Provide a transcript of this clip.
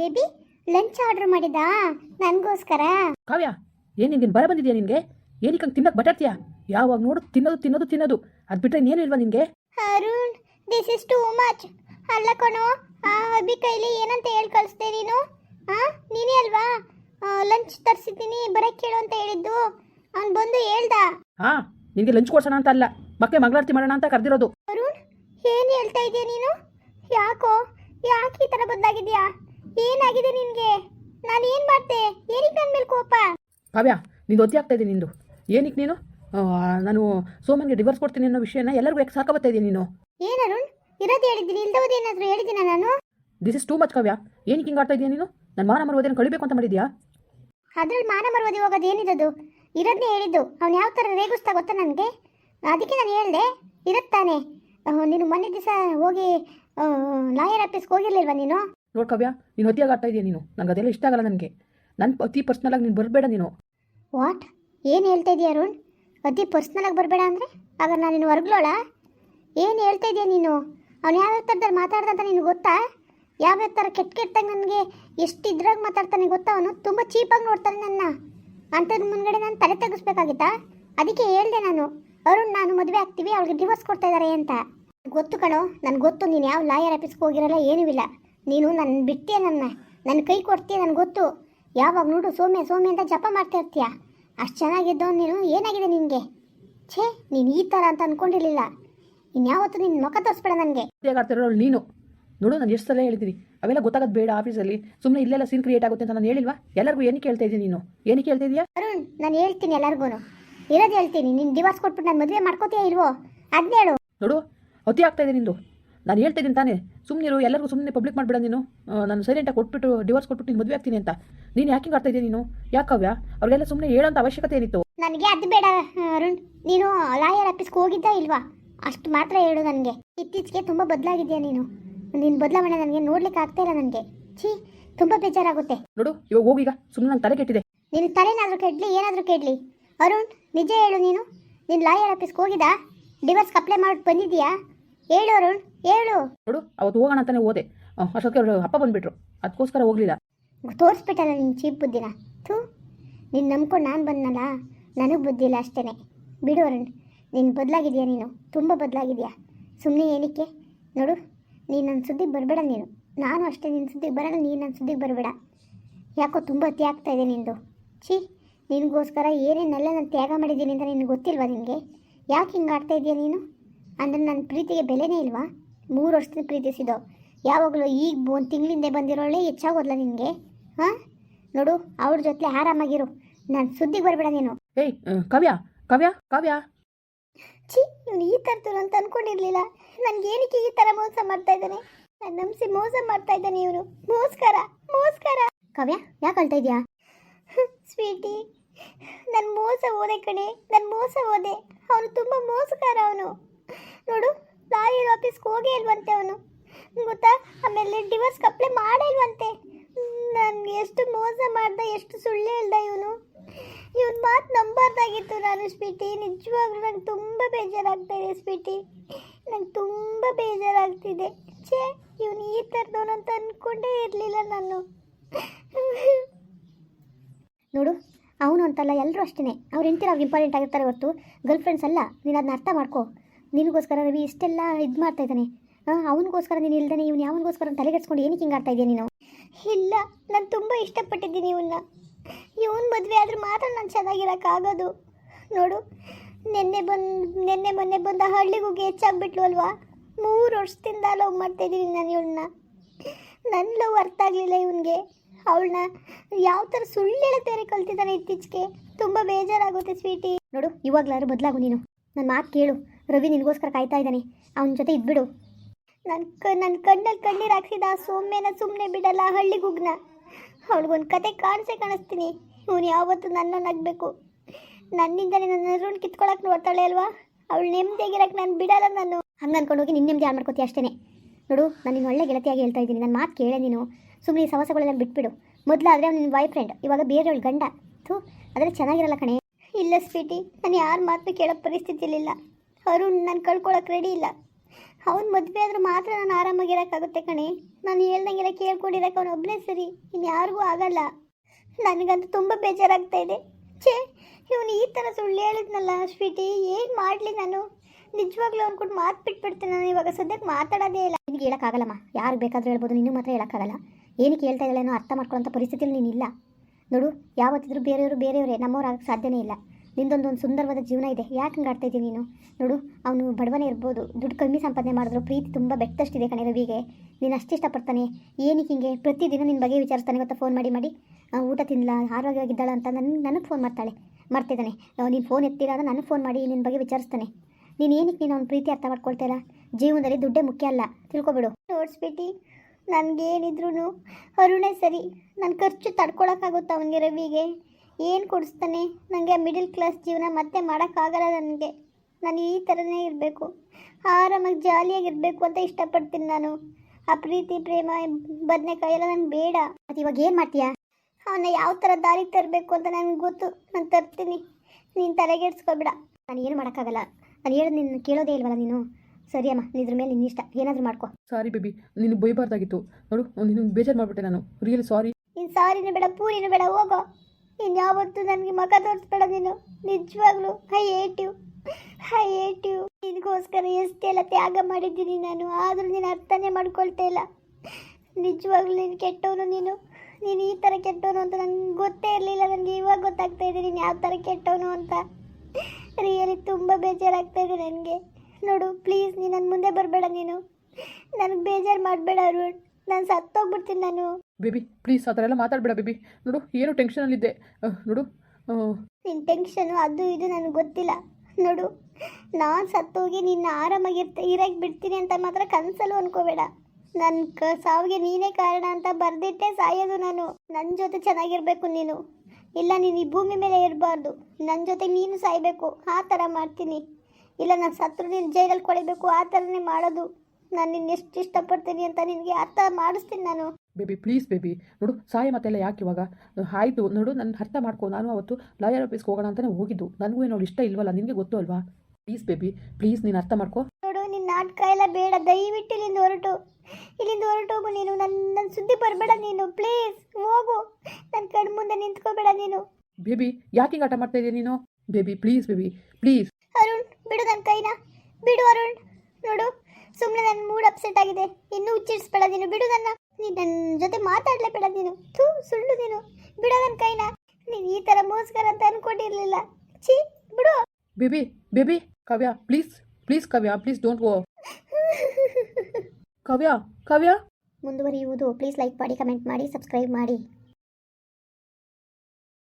Baby lunch order ಮಾಡಿದ್ದಾ? ನನಗೋಸ್ಕರ. ಕಾವ್ಯ ಏನು ನಿನ್ಗೆ ಬರ ಬಂದಿದ್ಯಾ ನಿನಗೆ? ಏನಕ್ಕೆ ಹಂಗೆ ತಿನ್ನಕ್ಕೆ ಬಟಾಡ್ತೀಯಾ? ಯಾವಾಗ ನೋಡು ತಿನ್ನೋದು ತಿನ್ನೋದು ತಿನ್ನೋದು. ಅದು ಬಿಟ್ಟರೆ ಇನ್ನೇನು ಇಲ್ವಾ ನಿನಗೆ? Arun this is too much ಅಲ್ಲ ಕಣೋ ಆ ಅಭಿ ಕೈಲಿ ಏನಂತ ಹೇಳಿ ಕಳಿಸ್ದೆ ನೀನು? ಆ ನೀನೇ ಅಲ್ವಾ? ಲಂಚ್ ತರಿಸಿದ್ದೀನಿ ಬರಕ್ಕೆ ಕೇಳು ಅಂತ ಹೇಳಿದ್ದು. ಅವ್ನು ಬಂದು ಹೇಳ್ದ. ಹಾ ನಿನಗೆ ಲಂಚ್ ಕೊಡ್ಸೋಣ ಅಂತ ಅಲ್ಲ. ಮಕ್ಕಳ ಮಂಗಳಾರತಿ ಮಾಡೋಣ ಅಂತ ಕರೆದಿರೋದು. ಅರುಣ್ ಏನು ಹೇಳ್ತಾ ಇದೀಯ ನೀನು? ಯಾಕೋ ಯಾಕೆ ಈ ಥರ ಬದಲಾಗಿದ್ಯಾ ಏನಾಗಿದೆ ನಿನಗೆ? ನಾನು ಏನು ಮಾಡ್ತೆ? ಏನಕ್ಕೆ ನನ್ನ ಮೇಲೆ ಕೋಪ? ಕಾವ್ಯ ನಿಂದು ಒತ್ತಿ ಆಗ್ತಾ ಇದೆ ನಿಂದು. ಏನಕ್ಕೆ ನೀನು? ನಾನು ಸೋಮನ್ಗೆ ಡಿವರ್ಸ್ ಕೊಡ್ತೀನಿ ಅನ್ನೋ ವಿಷಯನ ಎಲ್ಲರಿಗೂ ಯಾಕೆ ಸಾಕು ಬರ್ತಾ ಇದೀನಿ ನೀನು? ಏನು ಅರುಣ್? ಇರೋದು ಹೇಳಿದ್ದೀನಿ ಇಲ್ದವದು ಏನಾದರೂ ಹೇಳಿದ್ದೀನ ನಾನು? This is too much Kavya. ಏನಕ್ಕೆ ಹಿಂಗೆ ಆಡ್ತಾ ಇದೆಯಾ ನೀನು? ನನ್ನ ಮಾನ ಮರುವುದೇನು ಕಳಿಬೇಕು ಅಂತ ಮಾಡಿದ್ಯಾ? ಅದ್ರಲ್ಲಿ ಮಾನ ಮರುವದಿ ಹೋಗೋದು ಏನಿದದು ಇರೋದನ್ನೇ ಹೇಳಿದ್ದು. ಅವ್ನು ಯಾವ ಥರ ರೇಗಿಸ್ತಾ ಗೊತ್ತಾ ನನಗೆ? ಅದಕ್ಕೆ ನಾನು ಹೇಳಿದೆ ಇರುತ್ತಾನೆ ನೀನು ಮೊನ್ನೆ ದಿವಸ ಹೋಗಿ ಲಾಯರ್ ಆಫೀಸ್ಗೆ ಹೋಗಿರ್ಲಿಲ್ವಾ ನೀನು? ನೋಡ್ ಕವ್ಯ, ನೀನು ಹೊತ್ತಿಯಾಗಿ ಆಡ್ತಾ ಇದೆಯಾ ನೀನು? ನಂಗೆ ಅದೆಲ್ಲ ಇಷ್ಟ ಆಗಲ್ಲ ನನಗೆ. ನನ್ನ ಅತಿ ಪರ್ಸ್ನಲ್ ಆಗಿ ನೀನು ಬರಬೇಡ ನೀನು. ವಾಟ್ ಏನು ಹೇಳ್ತಾ ಇದೀಯ ಅರುಣ್? ಅತಿ ಪರ್ಸ್ನಲಾಗಿ ಬರಬೇಡ ಅಂದರೆ? ಆಗ ನಾನು ನಿನ್ನ ಹೊರಗ್ಲೋಳ ಏನು ಹೇಳ್ತಾ ಇದೀಯ ನೀನು? ಅವ್ನು ಯಾವ ಥರದಲ್ಲಿ ಮಾತಾಡ್ದಂತ ನಿನಗೆ ಗೊತ್ತಾ? ಯಾವ ಥರ ಕೆಟ್ಟ ಕೆಟ್ಟದಾಗ ನನಗೆ ಎಷ್ಟು ಇದ್ರಾಗ ಮಾತಾಡ್ತಾನೆ ಗೊತ್ತಾ ಅವನು? ತುಂಬ ಚೀಪಾಗಿ ನೋಡ್ತಾನೆ ನನ್ನ. ಅಂಥದ್ದು ಮುಂದ್ಗಡೆ ನಾನು ತಲೆ ತೆಗಿಸ್ಬೇಕಾಗಿತ್ತಾ? ಅದಕ್ಕೆ ಹೇಳ್ದೆ ನಾನು. ಅರುಣ್, ನಾನು ಮದುವೆ ಆಗ್ತೀವಿ, ಅವ್ಳಿಗೆ ಡಿವೋರ್ಸ್ ಕೊಡ್ತಾ ಇದ್ದಾರೆ ಅಂತ. ಗೊತ್ತು ಕಣೋ, ನನಗೆ ಗೊತ್ತು ನೀನು ಯಾವ ಲಾಯರ್ ಆಫೀಸ್ಗೆ ಹೋಗಿರಲ್ಲ, ಏನೂ ಇಲ್ಲ. ನೀನು ನನ್ನ ಬಿಟ್ಟೆ ನನ್ನ. ನನ್ನ ಕೈ ಕೊಡ್ತೀಯ ನನಗೆ ಗೊತ್ತು. ಯಾವಾಗ ನೋಡು ಸೋಮ್ಯ ಸೋಮ್ಯ ಅಂತ ಜಪ ಮಾಡ್ತಾ ಇರ್ತೀಯ? ಅಷ್ಟು ಚೆನ್ನಾಗಿದ್ದವನು ನೀನು ಏನಾಗಿದೆ ನಿನಗೆ? ಛೇ ನೀನು ಈ ಥರ ಅಂತ ಅಂದ್ಕೊಂಡಿರಲಿಲ್ಲ ಇನ್ಯಾವತ್ತು ನಿನ್ನ ಮುಖ ತೋರಿಸ್ಬೇಡ ನನಗೆ. ಆಗ್ತಿರೋ ನೀನು. ನೋಡು ನಾನು ಎಷ್ಟು ಸಲ ಹೇಳ್ತೀನಿ. ಅವೆಲ್ಲ ಗೊತ್ತಾಗೋದು ಬೇಡ ಆಫೀಸಲ್ಲಿ. ಸುಮ್ಮನೆ ಇಲ್ಲೆಲ್ಲ ಸೀನ್ ಕ್ರಿಯೇಟ್ ಆಗುತ್ತೆ ಅಂತ ನಾನು ಹೇಳಿಲ್ವಾ? ಎಲ್ಲರಿಗೂ ಏನಕ್ಕೆ ಹೇಳ್ತಾ ಇದ್ದೀನಿ ನೀನು? ಏನಕ್ಕೆ ಹೇಳ್ತಾ ಇದೀಯಾ? ಅರುಣ್ ನಾನು ಹೇಳ್ತೀನಿ ಎಲ್ಲರಿಗೂ ಇರೋದು ಹೇಳ್ತೀನಿ. ನಿನ್ನ ಡಿವೋರ್ಸ್ ಕೊಟ್ಬಿಟ್ಟು ನಾನು ಮದುವೆ ಮಾಡ್ಕೋತೀಯ ಇಲ್ವೋ? ಅದ್ನೇಳು ಹೇಳು. ನೋಡು ಅತಿ ಆಗ್ತಾ ಇದೆ ನಿಂದು. ನಾನು ಹೇಳ್ತಾ ಇದ್ದೀನಿ ತಾನೇ ಸುಮ್ಮನಿರು ಎಲ್ಲರಿಗೂ ಸುಮ್ಮನೆ ಪಬ್ಲಿಕ್ ಮಾಡಿಬಿಡ ನೀನು. ನಾನು ಸೈಲೆಂಟಾಗಿ ಕೊಟ್ಬಿಟ್ಟು ಡಿವೋರ್ಸ್ ಕೊಟ್ಬಿಟ್ಟು ನೀನು ಮದುವೆ ಆಗ್ತೀನಿ ಅಂತ. ನೀನು ಯಾಕೆ ಹಿಂಗೆ ಆಡ್ತಾ ಇದೀಯ ನೀನು? ಯಾಕವ್ಯ ಅವ್ರಿಗೆಲ್ಲ ಸುಮ್ಮನೆ ಹೇಳೋಂಥ ಅವಶ್ಯಕತೆ ಏನಿತ್ತು? ನನಗೆ ಅದು ಬೇಡ ಅರುಣ್. ನೀನು ಲಾಯರ್ ಆಫೀಸ್ಗೆ ಹೋಗಿದ್ದ ಇಲ್ವಾ? ಅಷ್ಟು ಮಾತ್ರ ಹೇಳು ನನಗೆ. ಇತ್ತೀಚೆಗೆ ತುಂಬ ಬದಲಾಗಿದೆಯಾ ನೀನು? ನಿನ್ನ ಬದಲಾವಣೆ ನನಗೆ ನೋಡ್ಲಿಕ್ಕೆ ಆಗ್ತಾ ಇಲ್ಲ ನನಗೆ. ಛೀ ತುಂಬ ಬೇಜಾರಾಗುತ್ತೆ. ನೋಡು ಇವಾಗ ಹೋಗೀಗ ಸುಮ್ಮನೆ ನಂಗೆ ತಲೆ ಕೆಟ್ಟಿದೆ. ನಿನ್ನ ತಲೆನಾದರೂ ಕೆಡ್ಲಿ ಏನಾದರೂ ಕೆಡ್ಲಿ. ಅರುಣ್ ನಿಜ ಹೇಳು ನೀನು. ನೀನು ಲಾಯರ್ ಆಫೀಸ್ಗೆ ಹೋಗಿದ್ದಾ? ಡಿವೋರ್ಸ್ಗೆ ಅಪ್ಲೈ ಮಾಡಿ ಬಂದಿದ್ದೀಯಾ? ಹೇಳು ಅರುಣ್. ಹೇಳು. ನೋಡು ಅವತ್ತು ಹೋಗೋಣ ಅಂತಾನೆ ಹೋದೆ. ಅಷ್ಟೊತ್ತಿಗೆ ಅವ್ರು ಅಪ್ಪ ಬಂದ್ಬಿಟ್ರು. ಅದಕ್ಕೋಸ್ಕರ ಹೋಗ್ಲಿಲ್ಲ. ತೋರಿಸ್ಬಿಟ್ಟಲ್ಲ ನಿನ್ನ ಚೀಪ್ ಬುದ್ಧಿನ? ಥೂ ನೀನು ನಂಬ್ಕೊಂಡು ನಾನು ಬಂದನಲ್ಲ? ನನಗೆ ಬುದ್ಧಿ ಇಲ್ಲ ಅಷ್ಟೇ ಬಿಡು ಅರುಣ್ ನೀನು ಬದಲಾಗಿದೆಯಾ ನೀನು? ತುಂಬ ಬದಲಾಗಿದೆಯಾ? ಸುಮ್ಮನೆ ಏನಕ್ಕೆ? ನೋಡು ನೀನು ನನ್ನ ಸುದ್ದಿಗೆ ಬರಬೇಡ ನೀನು. ನಾನು ಅಷ್ಟೇ ನಿನ್ನ ಸುದ್ದಿಗೆ ಬರೋಣ ನೀನು ನನ್ನ ಸುದ್ದಿಗೆ ಬರಬೇಡ. ಯಾಕೋ ತುಂಬ ಅತಿ ಆಗ್ತಾ ಇದೆ ನಿಂದು. ಛೀ ನಿನಗೋಸ್ಕರ ಏನೇನೆಲ್ಲ ನಾನು ತ್ಯಾಗ ಮಾಡಿದ್ದೀನಿ ಅಂತ ನಿನಗೆ ಗೊತ್ತಿಲ್ವಾ ನಿನಗೆ ಯಾಕೆ ಹಿಂಗೆ ಆಡ್ತಾ ಇದೆಯಾ ನೀನು? ಅಂದರೆ ನನ್ನ ಪ್ರೀತಿಗೆ ಬೆಲೆನೇ ಇಲ್ವಾ? ಮೂರು ವರ್ಷದ ಪ್ರೀತಿಸಿದೋ ಯಾವಾಗಲೂ ಈಗ ಒಂದು ತಿಂಗಳಿಂದ ಬಂದಿರೋಳೆ ಹೆಚ್ಚಾಗೋದ್ಲ ನಿನಗೆ ಹಾಂ? ನೋಡು ಅವ್ರ ಜೊತೆ ಆರಾಮಾಗಿರು. ನಾನು ಸುದ್ದಿಗೆ ಬರಬೇಡ ನೀನು. ಏಯ್ ಕವ್ಯ ಕವ್ಯ ಕವ್ಯ. ಛೀ ಇವನು ಈ ಥರದ್ದು ಅಂತ ಅನ್ಕೊಂಡಿರ್ಲಿಲ್ಲ. ನನಗೆ ಏನಕ್ಕೆ ಈ ಥರ ಮೋಸ ಮಾಡ್ತಾ ಇದ್ದಾನೆ? ನಾನು ನಂಬಿಸಿ ಮೋಸ ಮಾಡ್ತಾ ಇದ್ದಾನೆ ಇವನು. ಮೋಸ್ಕರ ಮೋಸ್ಕರ. ಕವ್ಯ ಯಾಕೆ ಅಳ್ತಾ ಇದೆಯಾ? ಸ್ವೀಟಿ ನನ್ನ ಮೋಸ ಓದೆ ಕಣೆ ನನ್ನ ಮೋಸ ಓದೆ ಅವನು ತುಂಬ ಮೋಸಕಾರ ಅವನು. ನೋಡು ಲಾಯರ್ ಆಫೀಸ್ಗೆ ಹೋಗೇ ಇಲ್ವಂತೆ ಅವನು. ಗೊತ್ತಾ? ಆಮೇಲೆ ಡಿವೋರ್ಸ್ಗೆ ಅಪ್ಲೈ ಮಾಡೇ ಇಲ್ವಂತೆ. ನಾನು ಎಷ್ಟು ಮೋಸ ಮಾಡ್ದೆ, ಎಷ್ಟು ಸುಳ್ಳು ಹೇಳ್ದ ಇವನು. ಇವನ್ ಮಾತು ನಂಬಾರ್ದಾಗಿತ್ತು ನಾನು ಸ್ಪೀಟಿ ನಿಜವಾಗ್ಲೂ ನಂಗೆ ತುಂಬ ಬೇಜಾರಾಗ್ತಾ ಇದೆ ಸ್ವೀಟಿ ನಂಗೆ ತುಂಬ ಬೇಜಾರಾಗ್ತಿದೆ. ಛೇ, ಇವನು ಈ ಥರದವನು ಅಂತ ಅಂದ್ಕೊಂಡೇ ಇರಲಿಲ್ಲ ನಾನು. ನೋಡು, ಅವನು ಅಂತಲ್ಲ ಎಲ್ಲರೂ ಅಷ್ಟೇ ಅವ್ರು ಹೆಂಡ್ತಿರ ಅವ್ರಿಗೆ ಇಂಪಾರ್ಟೆಂಟ್ ಆಗಿರ್ತಾರೆ ಇವತ್ತು ಗರ್ಲ್ ಫ್ರೆಂಡ್ಸ್ ಅಲ್ಲ, ನೀನು ಅದನ್ನ ಅರ್ಥ ಮಾಡ್ಕೋ. ನಿನಗೋಸ್ಕರ ರವಿ ಇಷ್ಟೆಲ್ಲ ಇದು ಮಾಡ್ತಾ ಇದ್ದಾನೆ. ಅವನಿಗೋಸ್ಕರ ನೀನು ಇಲ್ದಾನೆ ಇವ್ನು ಯಾವನಿಗೋಸ್ಕರ ತಲೆಗೆಡ್ಸ್ಕೊಂಡು ಏನಕ್ಕೆ ಹಿಂಗೆ ಆಡ್ತಾ ಇದೆಯಾ ನೀನು? ಇಲ್ಲ ನಾನು ತುಂಬ ಇಷ್ಟಪಟ್ಟಿದ್ದೀನಿ ಇವನ್ನ ಇವನ್ ಮದುವೆ ಆದ್ರೆ ಮಾತ್ರ ನಾನು ಚೆನ್ನಾಗಿರೋಕ್ಕಾಗೋದು ನೋಡು ನಿನ್ನೆ ಬಂದು ನಿನ್ನೆ ಮೊನ್ನೆ ಬಂದ ಹಳ್ಳಿಗೂ ಹೆಚ್ಚಾಗ್ಬಿಟ್ಲು ಅಲ್ವಾ? ಮೂರು ವರ್ಷದಿಂದ ಲವ್ ಮಾಡ್ತಾ ಇದ್ದೀನಿ ನಾನು ಇವಳನ್ನ ನನ್ನ ಲವ್ ಅರ್ಥ ಆಗಲಿಲ್ಲ ಇವನಿಗೆ. ಅವಳನ್ನ ಯಾವ ಥರ ಸುಳ್ಳು ಹೇಳ್ತಾರೆ ಕಲ್ತಿದ್ದಾನೆ ಇತ್ತೀಚೆಗೆ. ತುಂಬ ಬೇಜಾರಾಗುತ್ತೆ ಸ್ವೀಟಿ. ನೋಡು ಇವಾಗ್ಲಾದ್ರು ಬದಲಾಗು ನೀನು. ನನ್ನ ಮಾತು ಕೇಳು. ರವಿ ನಿನಗೋಸ್ಕರ ಕಾಯ್ತಾ ಇದ್ದಾನೆ. ಅವನ ಜೊತೆ ಇದ್ಬಿಡು. ನನ್ನ ಕ ನನ್ನ ಕಣ್ಣಲ್ಲಿ ಕಣ್ಣೀರು ಹಾಕ್ಸಿದ ಸೊಮ್ಮೆನ ಸುಮ್ಮನೆ ಬಿಡಲ್ಲ ಹಳ್ಳಿಗುಗ್ನ. ಅವಳಿಗೊಂದು ಕತೆ ಕಾಣಿಸೇ ಕಾಣಿಸ್ತೀನಿ. ಇವನು ಯಾವತ್ತೂ ನನ್ನನ್ನಾಗಬೇಕು ನನ್ನಿಂದಲೇ ನನ್ನ ಋಣ ಕಿತ್ಕೊಳಕ್ಕೆ ನೋಡ್ತಾಳೆ ಅಲ್ವಾ? ಅವಳು ನೆಮ್ಮದಿಯಾಗಿರಕ್ಕೆ ನಾನು ಬಿಡಲ್ಲ ನಾನು. ಹಂಗೆ ಅನ್ಕೊಂಡು ಹೋಗಿ ನಿನ್ನ ನೆಮ್ಮದಿ ಹಾಳು ಮಾಡ್ಕೋತೀಯ ಅಷ್ಟೇ ನೋಡು, ನಾನು ನಿನ್ನ ಒಳ್ಳೆ ಗೆಳತಿಯಾಗಿ ಹೇಳ್ತಾ ಇದ್ದೀನಿ. ನನ್ನ ಮಾತು ಕೇಳೆ ನೀನು. ಸುಮ್ಮನೆ ಸವಸಗಳೆಲ್ಲ ಬಿಟ್ಬಿಡು. ಮೊದಲಾದರೆ ಅವ್ನು ನಿನ್ನ ಬಾಯ್ ಫ್ರೆಂಡ್ ಇವಾಗ ಬೇರೆಯವಳು ಗಂಡ. ಥೂ, ಅದರಲ್ಲಿ ಚೆನ್ನಾಗಿರಲ್ಲ ಕಣೆ. ಇಲ್ಲ ಸ್ವೀಟಿ, ನಾನು ಯಾರ ಮಾತನ್ನು ಕೇಳೋ ಪರಿಸ್ಥಿತಿಲಿಲ್ಲ. ಅರುಣ್, ನಾನು ಕಳ್ಕೊಳಕ್ಕೆ ರೆಡಿ ಇಲ್ಲ. ಅವ್ನು ಮದುವೆ ಆದ್ರೆ ಮಾತ್ರ ನಾನು ಆರಾಮಾಗಿರೋಕ್ಕಾಗುತ್ತೆ ಕಣೆ. ನಾನು ಹೇಳ್ದಂಗೆಲ್ಲ ಕೇಳ್ಕೊಂಡಿರಕ್ಕೆ ಅವನು ಒಬ್ಬನೇ ಸರಿ ಇನ್ಯಾರಿಗೂ ಆಗಲ್ಲ. ನನಗಂತೂ ತುಂಬ ಬೇಜಾರಾಗ್ತಾ ಇದೆ. ಛೇ, ಇವನು ಈ ಥರ ಸುಳ್ಳು ಹೇಳಿದ್ನಲ್ಲ ಸ್ವೀಟಿ ಏನು ಮಾಡಲಿ ನಾನು? ನಿಜವಾಗ್ಲೂ ಅವ್ನು ಕೊಟ್ಟು ಮಾತು ಬಿಟ್ಬಿಡ್ತೇನೆ ನಾನು ಇವಾಗ, ಸದ್ಯಕ್ಕೆ ಮಾತಾಡೋದೇ ಇಲ್ಲ. ನಿನಗೆ ಹೇಳೋಕ್ಕಾಗಲ್ಲಮ್ಮ? ಯಾರು ಬೇಕಾದರೂ ಹೇಳ್ಬೋದು ನೀನು ಮಾತ್ರ ಹೇಳೋಕ್ಕಾಗಲ್ಲ. ಏನಕ್ಕೆ ಹೇಳ್ತಾ ಇದ್ದಾಳೆ ಅನ್ನೋ ಅರ್ಥ ಮಾಡ್ಕೊಳ್ಳೋಂಥ ಪರಿಸ್ಥಿತಿಯಲ್ಲಿ ನೀನಿಲ್ಲ ನೋಡು, ಯಾವತ್ತಿದ್ರೂ ಬೇರೆಯವರು ಬೇರೆಯವರೇ ನಮ್ಮವ್ರು ಆಗಕ್ಕೆ ಸಾಧ್ಯನೇ ಇಲ್ಲ. ನಿಂದೊಂದು ಒಂದು ಸುಂದರವಾದ ಜೀವನ ಇದೆ. ಯಾಕೆ ಹಂಗೆ ಆಡ್ತಾ ಇದ್ದೀನಿ ನೀನು? ನೋಡು, ಅವನು ಬಡವನೇ ಇರ್ಬೋದು. ದುಡ್ಡು ಕಮ್ಮಿ ಸಂಪಾದನೆ ಮಾಡಿದ್ರು ಪ್ರೀತಿ ತುಂಬ ಬೆಟ್ಟಷ್ಟಿದೆ ಕಣೆ ರವಿಗೆ. ನೀನು ಅಷ್ಟು ಇಷ್ಟಪಡ್ತಾನೆ. ಏನಕ್ಕೆ ಹಿಂಗೆ? ಪ್ರತಿದಿನ ನಿನ್ನ ಬಗ್ಗೆ ವಿಚಾರಿಸ್ತಾನೆ ಗೊತ್ತಾ? ಫೋನ್ ಮಾಡಿ ಮಾಡಿ. ಊಟ ತಿನ್ನಲ್ಲ ಆರೋಗ್ಯವಾಗಿದ್ದಾಳ ಅಂತ ನನ್ನ ನನಗೆ ಫೋನ್ ಮಾಡ್ತಾಳೆ, ಮಾಡ್ತಿದ್ದಾನೆ. ನೀನು ಫೋನ್ ಎತ್ತಿರಾದ ನನಗೆ ಫೋನ್ ಮಾಡಿ ನಿನ್ನ ಬಗ್ಗೆ ವಿಚಾರಿಸ್ತಾನೆ. ನೀನು ಏನಕ್ಕೆ ನೀನು ಅವ್ನ ಪ್ರೀತಿ ಅರ್ಥ ಮಾಡ್ಕೊಳ್ತಾ ಜೀವನದಲ್ಲಿ ದುಡ್ಡೇ ಮುಖ್ಯ ಅಲ್ಲ. ತಿಳ್ಕೊಬಿಡು. ತೋರಿಸ್ಬಿಟ್ಟು ನನಗೇನಿದ್ರು ಅರುಣೇ ಸರಿ. ನನ್ನ ಖರ್ಚು ತಡ್ಕೊಳಕ್ಕಾಗುತ್ತಾ ಅವನಿಗೆ ರವಿಗೆ? ಏನು ಕೊಡಿಸ್ತಾನೆ? ನನಗೆ ಮಿಡಿಲ್ ಕ್ಲಾಸ್ ಜೀವನ ಮತ್ತೆ ಮಾಡೋಕ್ಕಾಗಲ್ಲ ನನಗೆ. ನಾನು ಈ ಥರನೇ ಇರಬೇಕು. ಆರಾಮಾಗಿ ಜಾಲಿಯಾಗಿರಬೇಕು ಅಂತ ಇಷ್ಟಪಡ್ತೀನಿ ನಾನು. ಆ ಪ್ರೀತಿ ಪ್ರೇಮ ಬದನೆಕಾಯಿ ಎಲ್ಲ ನನಗೆ ಬೇಡ. ಅದು ಇವಾಗ ಏನು ಮಾಡ್ತೀಯಾ? ಅವನ್ನ ಯಾವ ಥರ ದಾರಿ ತರಬೇಕು ಅಂತ ನನಗೆ ಗೊತ್ತು. ನಾನು ತರ್ತೀನಿ. ನೀನು ತಲೆಗೆಡ್ಸ್ಕೊಬೇಡ ನಾನು ಏನು ಮಾಡೋಕ್ಕಾಗಲ್ಲ. ನಾನು ಹೇಳೋದು ನಿನ್ನ ಕೇಳೋದೇ ಇಲ್ವಲ್ಲ ನೀನು? ಸರಿ ಅಮ್ಮ ನಿದ್ರ ಮೇಲೆ ನಿನ್ನ ಇಷ್ಟ. ಏನಾದರೂ ಮಾಡ್ಕೊ. ಸಾರಿ ಬೇಬಿ ನೀನು ಬೈಬಾರ್ದಾಗಿತ್ತು. ನೋಡು ನಿನಗೆ ಬೇಜಾರು ಮಾಡಿಬಿಟ್ಟೆ ನಾನು. ರಿಯಲಿ ಸಾರಿ ನೀನು ಸಾರಿನೂ ಬೇಡ ಪೂರಿನೂ ಬೇಡ ಹೋಗೋ. ನೀನು ಯಾವತ್ತೂ ನನಗೆ ಮಗ ತೋರಿಸ್ಬೇಡ ನೀನು. ನಿಜವಾಗ್ಲೂ ಹೈ ಏಟ್ ಹೈ ಐ ಏಟ್ ನಿನಗೋಸ್ಕರ ಎಷ್ಟೆಲ್ಲ ತ್ಯಾಗ ಮಾಡಿದ್ದೀನಿ ನಾನು, ಆದರೂ ನೀನು ಅರ್ಥನೇ ಮಾಡ್ಕೊಳ್ತಾ ಇಲ್ಲ. ನಿಜವಾಗ್ಲೂ ನೀನು ಕೆಟ್ಟವನು ನೀನು. ನೀನು ಈ ಥರ ಕೆಟ್ಟವನು ಅಂತ ನನಗೆ ಗೊತ್ತೇ ಇರಲಿಲ್ಲ, ನನಗೆ ಇವಾಗ ಗೊತ್ತಾಗ್ತಾ ಇದೆ ನೀನು ಯಾವ ಥರ ಕೆಟ್ಟವನು ಅಂತ. ರಿಯಲಿ ತುಂಬ ಬೇಜಾರಾಗ್ತಾ ಇದೆ ನನಗೆ. ನೋಡು ಪ್ಲೀಸ್ ನೀನು ನನ್ನ ಮುಂದೆ ಬರಬೇಡ ನೀನು. ನನಗೆ ಬೇಜಾರು ಮಾಡಬೇಡ ಅರುಣ್. ನಾನು ಸತ್ತೋಗ್ಬಿಡ್ತೀನಿ ನಾನು. ಬೇಬಿ ಪ್ಲೀಸ್ ಆ ಥರ ಎಲ್ಲ ಮಾತಾಡಬೇಡ ಬೇಬಿ. ನೋಡು, ಏನು ಟೆನ್ಷನಲ್ಲಿದ್ದೆ ನೋಡು ನಿನ್ನ ಟೆನ್ಷನು ಅದು ಇದು ನನಗೆ ಗೊತ್ತಿಲ್ಲ. ನೋಡು, ನಾನು ಸತ್ತೋಗಿ ನಿನ್ನ ಆರಾಮಾಗಿರ್ತ ಇರಕ್ಕೆ ಬಿಡ್ತೀನಿ ಅಂತ ಮಾತ್ರ ಕನಸಲ್ಲೂ ಅನ್ಕೋಬೇಡ. ನನ್ನ ಕ, ಸಾವಿಗೆ ನೀನೇ ಕಾರಣ ಅಂತ ಬರೆದಿಟ್ಟೆ ಸಾಯೋದು ನಾನು. ನನ್ನ ಜೊತೆ ಚೆನ್ನಾಗಿರಬೇಕು ನೀನು. ಇಲ್ಲ, ನೀನು ಈ ಭೂಮಿ ಮೇಲೆ ಇರಬಾರ್ದು. ನನ್ನ ಜೊತೆ ನೀನು ಸಾಯಬೇಕು. ಆ ಥರ ಮಾಡ್ತೀನಿ. ಇಲ್ಲ, ನಾನು ಸತ್ರು ನೀನು ಜೈಲಲ್ಲಿ ಕೊಡಬೇಕು ಆ ಥರನೇ ಮಾಡೋದು. ನಾನು ನಿನ್ನ ಎಷ್ಟು ಇಷ್ಟಪಡ್ತೀನಿ ಅಂತ ನಿನಗೆ ಅರ್ಥ ಮಾಡಿಸ್ತೀನಿ ನಾನು. ಬೇಬಿ ಪ್ಲೀಸ್ ಬೇಬಿ ನೋಡು ಸಹಾಯ ಮತ್ತೆಲ್ಲ ಯಾಕೆ ಇವಾಗ? ಆಯಿತು ನೋಡು ನನ್ನ ಅರ್ಥ ಮಾಡ್ಕೊ. ನಾನು ಅವತ್ತು ಲಾಯರ್ ಆಫೀಸ್ಗೆ ಹೋಗೋಣ ಅಂತಲೇ ಹೋಗಿದ್ದು. ನನಗೂ ನೋಡು ಇಷ್ಟ ಇಲ್ವಲ್ಲ ನಿನಗೆ ಗೊತ್ತು ಅಲ್ವಾ? ಪ್ಲೀಸ್ ಬೇಬಿ ಪ್ಲೀಸ್ ನೀನು ಅರ್ಥ ಮಾಡ್ಕೊ. ನೋಡು ನಿನ್ನ ನಾಟಕ ಎಲ್ಲ ಬೇಡ. ದಯವಿಟ್ಟು ಇಲ್ಲಿಂದ ಹೊರಟು. ಇಲ್ಲಿಂದ ಹೊರಟೋಗು ನೀನು. ನನ್ನ ನನ್ನ ಸುದ್ದಿ ಬರಬೇಡ ನೀನು. ಪ್ಲೀಸ್ ಹೋಗು. ನನ್ನ ಕಣ್ಣು ಮುಂದೆ ನಿಂತ್ಕೋಬೇಡ ನೀನು. ಬೇಬಿ ಯಾಕೆ ಆಟ ಮಾಡ್ತಾ ಇದೀಯ ನೀನು? Baby please baby please Arun ಬಿಡು ನನ್ನ ಕೈನ. ಬಿಡು ಅರುಣ್. ನೋಡು ಸುಮ್ಮನೆ ನನ್ನ ಮೂಡ್ ಅಪ್ಸೆಟ್ ಆಗಿದೆ. ಇನ್ನೂ ಉಚ್ಚಿಡ್ಸ್ಬೇಡ ನೀನು. ಬಿಡು ನನ್ನ. ನೀನು ನನ್ನ ಜೊತೆ ಮಾತಾಡಲೇಬೇಡ ನೀನು. ಥೂ ಸುಳ್ಳು ನೀನು. ಬಿಡ ನನ್ನ ಕೈನ. ನೀನು ಈ ಥರ ಮೋಸ್ಕರ ಅಂತ ಅನ್ಕೊಂಡಿರ್ಲಿಲ್ಲ. ಛೀ ಬಿಡು. Baby baby Kavya please please Kavya please don't go Kavya Kavya. ಮುಂದುವರಿಯುವುದು ಪ್ಲೀಸ್ ಲೈಕ್ ಮಾಡಿ ಕಮೆಂಟ್ ಮಾಡಿ ಸಬ್ಸ್ಕ್ರೈಬ್ ಮಾಡಿ.